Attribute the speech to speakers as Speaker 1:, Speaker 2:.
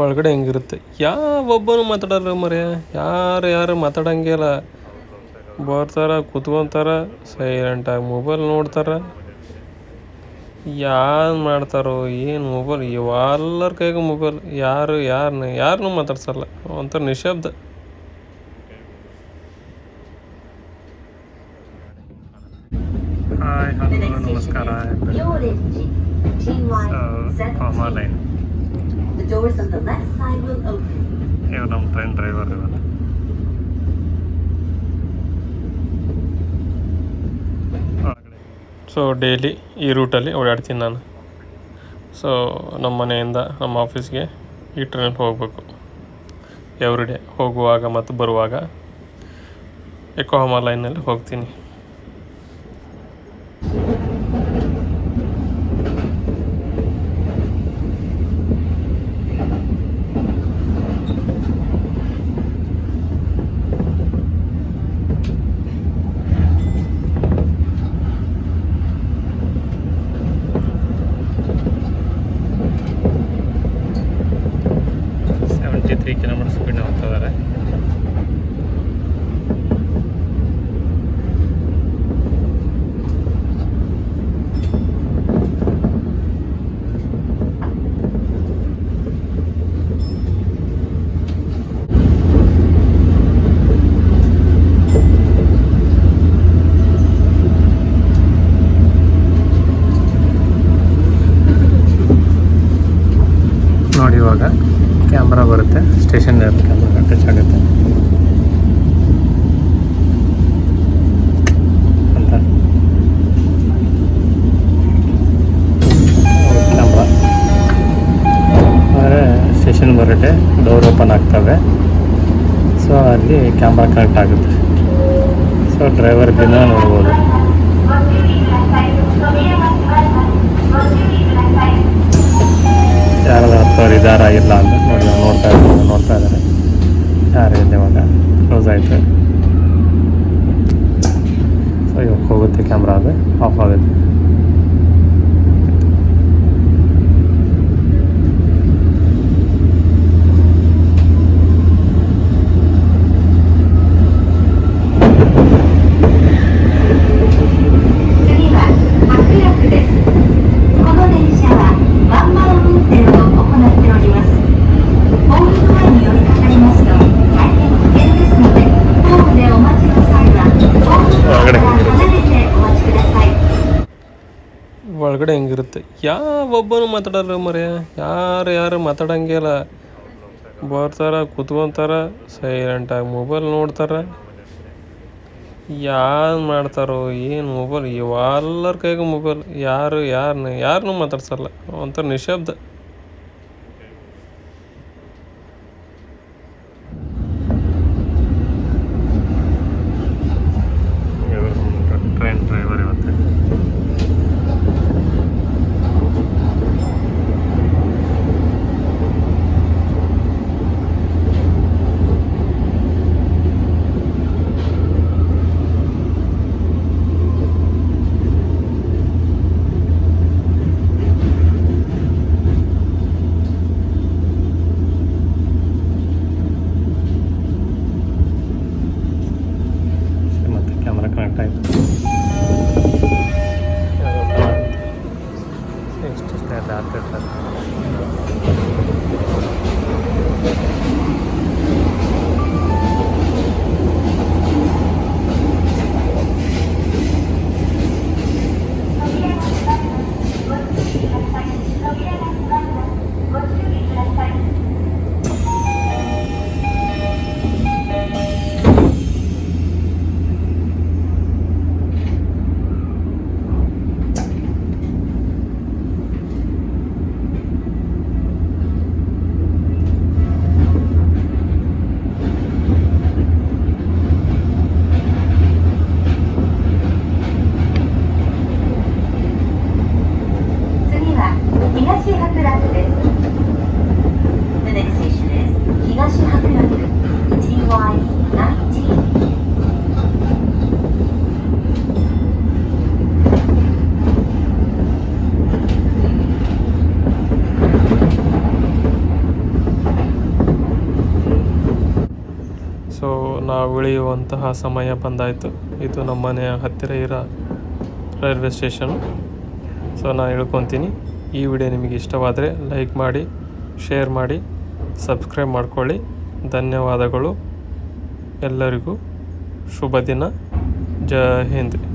Speaker 1: ಒಳಗಡೆ ಹೆಂಗಿರುತ್ತೆ? ಯಾವೊಬ್ಬನು ಮಾತಾಡಲ್ಲ ಮರ್ಯ? ಯಾರು ಯಾರು ಮಾತಾಡಂಗೆ ಇಲ್ಲ ಬರ್ತಾರ ಕುತ್ಕೊಂತಾರ ಸೈಲೆಂಟಾಗಿ ಮೊಬೈಲ್ ನೋಡ್ತಾರ. ಯಾರು ಮಾಡ್ತಾರೋ ಏನು ಮೊಬೈಲ್ ಇವೆಲ್ಲರ ಕೈಗೂ ಮೊಬೈಲ್ ಯಾರು ಯಾರನ್ನ ಯಾರನ್ನೂ ಮಾತಾಡ್ಸಲ್ಲ. ಒಂಥರ ನಿಶಬ್ದ ಹಾಯ್ ಹಲೋ ನಮಸ್ಕಾರ.
Speaker 2: Doors on the left side will open.
Speaker 1: ಇವ್ ನಮ್ಮ ಟ್ರೈನ್ ಡ್ರೈವರ್ ಇವತ್ತು. ಸೊ ಡೈಲಿ ಈ ರೂಟಲ್ಲಿ ಓಡಾಡ್ತೀನಿ ನಾನು. ಸೊ ನಮ್ಮ ಮನೆಯಿಂದ ನಮ್ಮ ಆಫೀಸ್ಗೆ ಈ ಟ್ರೈನಲ್ಲಿ ಹೋಗಬೇಕು. ಎವ್ರಿ ಡೇ ಹೋಗುವಾಗ ಮತ್ತು ಬರುವಾಗ ಎಕೋಹಮ ಲೈನಲ್ಲಿ ಹೋಗ್ತೀನಿ. ತ್ರೀ ಕಿಲೋಮೀಟರ್ ಸ್ಪೀಡ್ ಹೋಗ್ತಿದ್ದಾರೆ ನೋಡಿ ಇವಾಗ. ಕ್ಯಾಮ್ರಾ ಬರುತ್ತೆ, ಸ್ಟೇಷನ್ ಕ್ಯಾಮ್ರಾ ಟಚ್ ಆಗುತ್ತೆ. ಅಂತ. ಆದರೆ ಸ್ಟೇಷನ್ ಬರುತ್ತೆ, ಡೋರ್ ಓಪನ್ ಆಗ್ತವೆ. ಸೊ ಅಲ್ಲಿ ಕ್ಯಾಮ್ರಾ ಕನೆಕ್ಟ್ ಆಗುತ್ತೆ. ಸೊ ಡ್ರೈವರ್ ದಿನ ನೋಡ್ಬೋದು. ಯಾರಾದ್ರೂ ಹತ್ತೋರು ಇದಾರ ಇಲ್ಲ ಅಂತ. ನೋಡಿ ನಾವು ನೋಡ್ತಾ ಇದ್ದೀವಿ ನೋಡ್ತಾ ಇದ್ದಾರೆ ಯಾರು ಇಲ್ಲ ಇವಾಗ ಕ್ಲೋಸ್ ಆಯಿತು ಸೊ ಇವಾಗ ಹೋಗುತ್ತೆ ಕ್ಯಾಮ್ರಾ ಅದು ಆಫ್ ಆಗುತ್ತೆ ಒಳಗಡೆ ಹೆಂಗಿರುತ್ತೆ? ಯಾವೊಬ್ಬನು ಮಾತಾಡಲ್ಲ ಮರೆಯ? ಯಾರು ಯಾರು ಮಾತಾಡಂಗೆ ಇಲ್ಲ. ಬರ್ತಾರ ಸೈಲೆಂಟ್ ಸೈಲೆಂಟಾಗಿ ಮೊಬೈಲ್ ನೋಡ್ತಾರ. ಯಾರು ಮಾಡ್ತಾರೋ, ಏನು ಮೊಬೈಲ್ ಇವೆಲ್ಲರ ಕೈಗೂ ಮೊಬೈಲ್ ಯಾರು ಯಾರನ್ನ ಯಾರನ್ನೂ ಮಾತಾಡ್ಸಲ್ಲ. ಒಂಥರ ನಿಶಬ್ದ ನಾವು ಸಮಯ ಬಂದಾಯಿತು. ಇದು ನಮ್ಮ ಮನೆಯ ಹತ್ತಿರ ಇರೋ ರೈಲ್ವೆ ಸ್ಟೇಷನು. ಸೊ ನಾನು ಹೇಳ್ಕೊತೀನಿ. ಈ ವಿಡಿಯೋ ನಿಮಗೆ ಇಷ್ಟವಾದರೆ ಲೈಕ್ ಮಾಡಿ, ಶೇರ್ ಮಾಡಿ, ಸಬ್ಸ್ಕ್ರೈಬ್ ಮಾಡ್ಕೊಳ್ಳಿ. ಧನ್ಯವಾದಗಳು. ಎಲ್ಲರಿಗೂ ಶುಭ ದಿನ. ಜೈ ಹಿಂದ್.